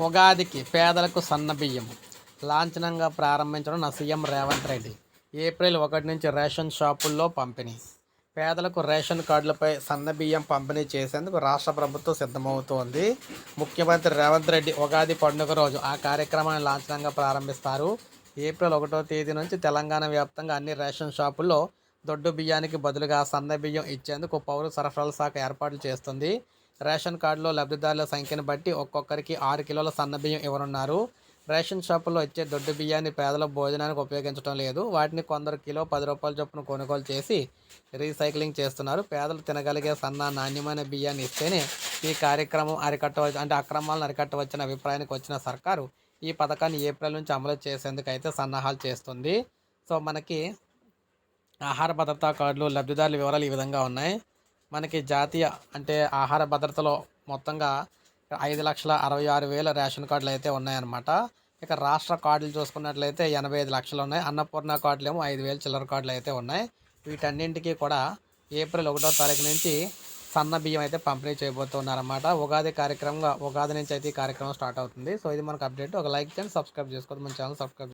ఉగాదికి పేదలకు సన్న బియ్యం. లాంఛనంగా ప్రారంభించడం నా సీఎం రేవంత్ రెడ్డి. ఏప్రిల్ ఒకటి నుంచి రేషన్ షాపుల్లో పంపిణీ. పేదలకు రేషన్ కార్డులపై సన్న బియ్యం పంపిణీ చేసేందుకు రాష్ట్ర ప్రభుత్వం సిద్ధమవుతోంది. ముఖ్యమంత్రి రేవంత్ రెడ్డి ఉగాది పండుగ రోజు ఆ కార్యక్రమాన్ని లాంఛనంగా ప్రారంభిస్తారు. ఏప్రిల్ ఒకటో తేదీ నుంచి తెలంగాణ వ్యాప్తంగా అన్ని రేషన్ షాపుల్లో దొడ్డు బియ్యానికి బదులుగా సన్న బియ్యం ఇచ్చేందుకు పౌర సరఫరాల శాఖ ఏర్పాట్లు చేస్తుంది. రేషన్ కార్డులో లబ్ధిదారుల సంఖ్యను బట్టి ఒక్కొక్కరికి ఆరు కిలోల సన్న బియ్యం ఇవ్వనున్నారు. రేషన్ షాపుల్లో ఇచ్చే దొడ్డు బియ్యాన్ని పేదల భోజనానికి ఉపయోగించడం లేదు. వాటిని కొందరు కిలో పది రూపాయల చొప్పున కొనుగోలు చేసి రీసైక్లింగ్ చేస్తున్నారు. పేదలు తినగలిగే సన్న నాణ్యమైన బియ్యాన్ని ఇస్తేనే ఈ కార్యక్రమం అరికట్టవచ్చు అంటే అక్రమాలను అరికట్టవచ్చిన అభిప్రాయానికి వచ్చిన సర్కారు ఈ పథకాన్ని ఏప్రిల్ నుంచి అమలు చేసేందుకు అయితే సన్నాహాలు చేస్తుంది. సో మనకి ఆహార భద్రతా కార్డులు లబ్ధిదారుల వివరాలు ఈ విధంగా ఉన్నాయి. మనకి జాతీయ అంటే ఆహార భద్రతలో మొత్తంగా ఐదు లక్షల అరవై ఆరు వేల రేషన్ కార్డులు అయితే ఉన్నాయన్నమాట. ఇక రాష్ట్ర కార్డులు చూసుకున్నట్లయితే ఎనభై ఐదు లక్షలు ఉన్నాయి. అన్నపూర్ణ కార్డులు ఏమో ఐదు వేల చిల్లర కార్డులు అయితే ఉన్నాయి. వీటన్నింటికి కూడా ఏప్రిల్ ఒకటో తారీఖు నుంచి సన్న బియ్యం అయితే పంపిణీ చేయబోతున్నారన్నమాట. ఉగాది కార్యక్రమంగా ఉగాది నుంచి అయితే ఈ కార్యక్రమం స్టార్ట్ అవుతుంది. సో ఇది మనకు అప్డేట్. ఒక లైక్ చేయండి సబ్స్క్రైబ్ చేసుకోవద్దు మన ఛానల్ సబ్స్క్రైబ్